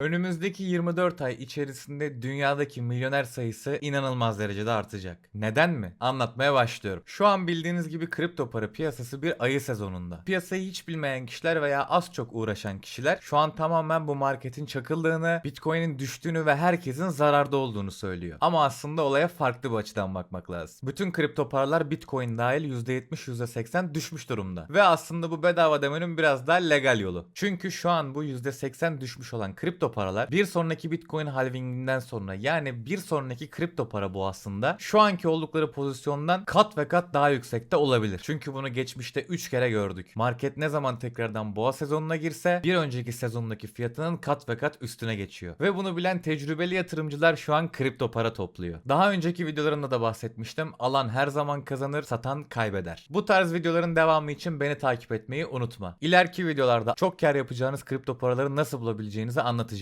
Önümüzdeki 24 ay içerisinde dünyadaki milyoner sayısı inanılmaz derecede artacak. Neden mi? Anlatmaya başlıyorum. Şu an bildiğiniz gibi kripto para piyasası bir ayı sezonunda. Piyasayı hiç bilmeyen kişiler veya az çok uğraşan kişiler şu an tamamen bu marketin çakıldığını, Bitcoin'in düştüğünü ve herkesin zararda olduğunu söylüyor. Ama aslında olaya farklı bir açıdan bakmak lazım. Bütün kripto paralar Bitcoin dahil %70 %80 düşmüş durumda. Ve aslında bu bedava demenin biraz daha legal yolu. Çünkü şu an bu %80 düşmüş olan kripto paralar bir sonraki Bitcoin halvinginden sonra yani bir sonraki kripto para boğasında şu anki oldukları pozisyondan kat ve kat daha yüksekte olabilir. Çünkü bunu geçmişte 3 kere gördük. Market ne zaman tekrardan boğa sezonuna girse bir önceki sezondaki fiyatının kat ve kat üstüne geçiyor. Ve bunu bilen tecrübeli yatırımcılar şu an kripto para topluyor. Daha önceki videolarımda da bahsetmiştim. Alan her zaman kazanır, satan kaybeder. Bu tarz videoların devamı için beni takip etmeyi unutma. İleriki videolarda çok kar yapacağınız kripto paraları nasıl bulabileceğinizi anlatacağım.